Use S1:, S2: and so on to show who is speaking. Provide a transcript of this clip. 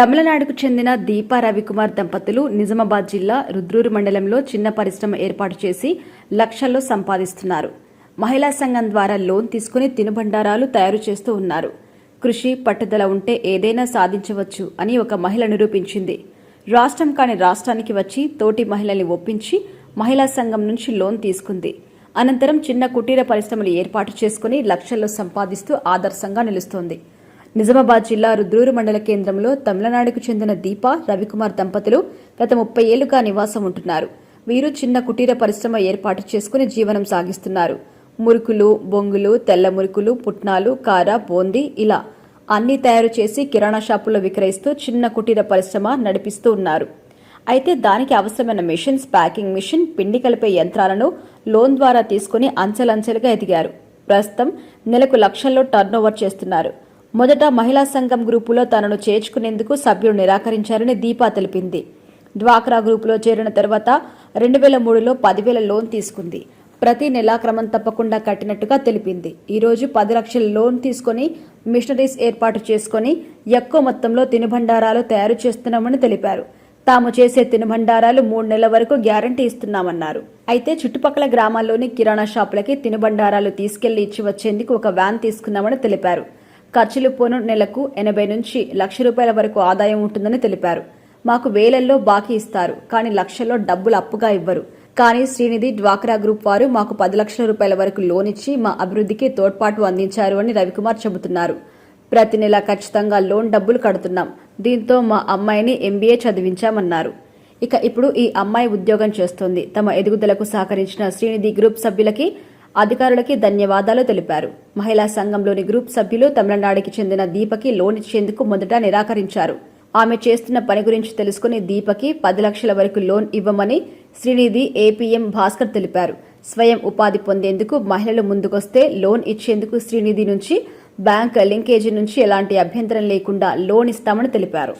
S1: తమిళనాడుకు చెందిన దీపా రవికుమార్ దంపతులు నిజామాబాద్ జిల్లా రుద్రూరు మండలంలో చిన్న పరిశ్రమ ఏర్పాటు చేసి లక్షల్లో సంపాదిస్తున్నారు. మహిళా సంఘం ద్వారా లోన్ తీసుకుని తినుబండారాలు తయారు చేస్తూ ఉన్నారు. కృషి పట్టుదల ఉంటే ఏదైనా సాధించవచ్చు అని ఒక మహిళ నిరూపించింది. రాష్ట్రం కాని రాష్ట్రానికి వచ్చి తోటి మహిళల్ని ఒప్పించి మహిళా సంఘం నుంచి లోన్ తీసుకుంది. అనంతరం చిన్న కుటీర పరిశ్రమలు ఏర్పాటు చేసుకుని లక్షల్లో సంపాదిస్తూ ఆదర్శంగా నిలుస్తోంది. నిజామాబాద్ జిల్లా రుద్రూరు మండల కేంద్రంలో తమిళనాడుకు చెందిన దీప రవికుమార్ దంపతులు గత ముప్పై ఏళ్ళుగా నివాసం ఉంటున్నారు. వీరు చిన్న కుటీర పరిశ్రమ ఏర్పాటు చేసుకుని జీవనం సాగిస్తున్నారు. మురుకులు బొంగులు తెల్ల మురుకులు పుట్నాలు కార బోంది ఇలా అన్ని తయారు చేసి కిరాణా షాపుల్లో విక్రయిస్తూ చిన్న కుటీర పరిశ్రమ నడిపిస్తూ ఉన్నారు. అయితే దానికి అవసరమైన మిషన్స్ ప్యాకింగ్ మిషన్ పిండి కలిపే యంత్రాలను లోన్ ద్వారా తీసుకుని అంచెలంచెలుగా ఎదిగారు. ప్రస్తుతం నెలకు లక్షల్లో టర్నోవర్ చేస్తున్నారు. మొదట మహిళా సంఘం గ్రూపులో తనను చేర్చుకునేందుకు సభ్యులు నిరాకరించారని దీపా తెలిపింది. డ్వాక్రా గ్రూపులో చేరిన తర్వాత రెండు వేల మూడులో పదివేల లోన్ తీసుకుంది. ప్రతి నెలా క్రమం తప్పకుండా కట్టినట్టుగా తెలిపింది. ఈరోజు పది లక్షల లోన్ తీసుకొని మిషనరీస్ ఏర్పాటు చేసుకొని ఎక్కువ మొత్తంలో తినుబండారాలు తయారు చేస్తున్నామని తెలిపారు. తాము చేసే తినుబండారాలు మూడు నెలల వరకు గ్యారంటీ ఇస్తున్నామన్నారు. అయితే చుట్టుపక్కల గ్రామాల్లోని కిరాణా షాపులకి తినుబండారాలు తీసుకెళ్ళి ఇచ్చి వచ్చేందుకు ఒక వ్యాన్ తీసుకున్నామని తెలిపారు. ఖర్చులు పోను నెలకు ఎనభై నుంచి లక్ష రూపాయల వరకు ఆదాయం ఉంటుందని తెలిపారు. మాకు వేలల్లో బాకీ ఇస్తారు కానీ లక్షల్లో డబ్బులు అప్పుగా ఇవ్వరు. కానీ శ్రీనిధి డ్వాక్రా గ్రూప్ వారు మాకు పది లక్షల రూపాయల వరకు లోన్ ఇచ్చి మా అభివృద్ధికి తోడ్పాటు అందించారు అని రవికుమార్ చెబుతున్నారు. ప్రతి నెల ఖచ్చితంగా లోన్ డబ్బులు కడుతున్నాం. దీంతో మా అమ్మాయిని ఎంబీఏ చదివించామన్నారు. ఇక ఇప్పుడు ఈ అమ్మాయి ఉద్యోగం చేస్తోంది. తమ ఎదుగుదలకు సహకరించిన శ్రీనిధి గ్రూప్ సభ్యులకి అధికారులకి ధన్యవాదాలు తెలిపారు. మహిళా సంఘంలోని గ్రూప్ సభ్యులు తమిళనాడుకి చెందిన దీపకి లోన్ ఇచ్చేందుకు మొదట నిరాకరించారు. ఆమె చేస్తున్న పని గురించి తెలుసుకుని దీపకి పది లక్షల వరకు లోన్ ఇవ్వమని శ్రీనిధి ఏపీఎం భాస్కర్ తెలిపారు. స్వయం ఉపాధి పొందేందుకు మహిళలు ముందుకొస్తే లోన్ ఇచ్చేందుకు శ్రీనిధి నుంచి బ్యాంక్ లింకేజీ నుంచి ఎలాంటి అభ్యంతరం లేకుండా లోన్ ఇస్తామని తెలిపారు.